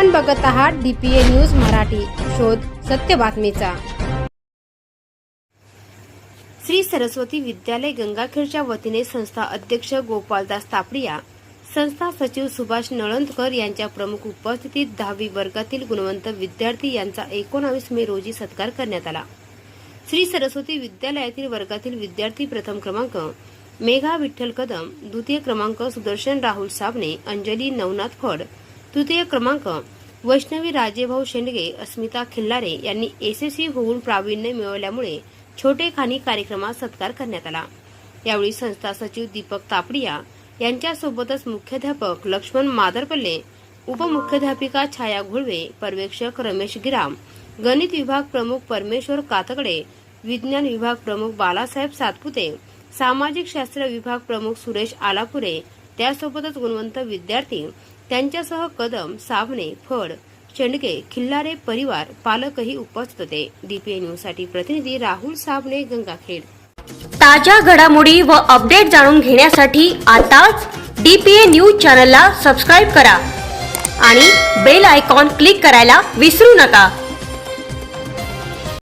आपण बघत आहात डीपीए न्यूज मराठी. शोध सत्य बातमीचा. श्री सरस्वती विद्यालय गंगाखेडच्या वतीने संस्था अध्यक्ष गोपालदास तापडिया संस्था सचिव सुभाष नळंदकर यांच्या प्रमुख उपस्थितीत दहावी वर्गातील गुणवंत विद्यार्थी यांचा एकोणावीस मे रोजी सत्कार करण्यात आला. श्री सरस्वती विद्यालयातील वर्गातील विद्यार्थी प्रथम क्रमांक मेघा विठ्ठल कदम द्वितीय क्रमांक सुदर्शन राहुल साबणे अंजली नवनाथ फड तृतीय क्रमांक वैष्णवी राजेभाऊ शेंडगे अस्मिता खिल्लारे यांनी एसएससी होऊन प्रावीण्य मिळवल्यामुळे छोटे खानी कार्यक्रमात सत्कार करण्यात आला. यावेळी संस्था सचिव दीपक तापडिया यांच्यासोबतच मुख्याध्यापक लक्ष्मण मादरपल्ले उपमुख्याध्यापिका छाया घोळवे पर्यवेक्षक रमेश गिराम गणित विभाग प्रमुख परमेश्वर कातकडे विज्ञान विभाग प्रमुख बालासाहेब सातपुते सामाजिक शास्त्र विभाग प्रमुख सुरेश आलापुरे त्यासोबतच गुणवंत विद्यार्थी त्यांच्यासह कदम साबणे फड चंडके खिल्लारे परिवार पालकही उपस्थित होते. डीपीए न्यूजसाठी प्रतिनिधी राहुल साबणे गंगाखेड. ताज्या घडामोडी व अपडेट जाणून घेण्यासाठी आताच डीपीए न्यूज चॅनलला सबस्क्राईब करा आणि बेल आयकॉन क्लिक करायला विसरू नका.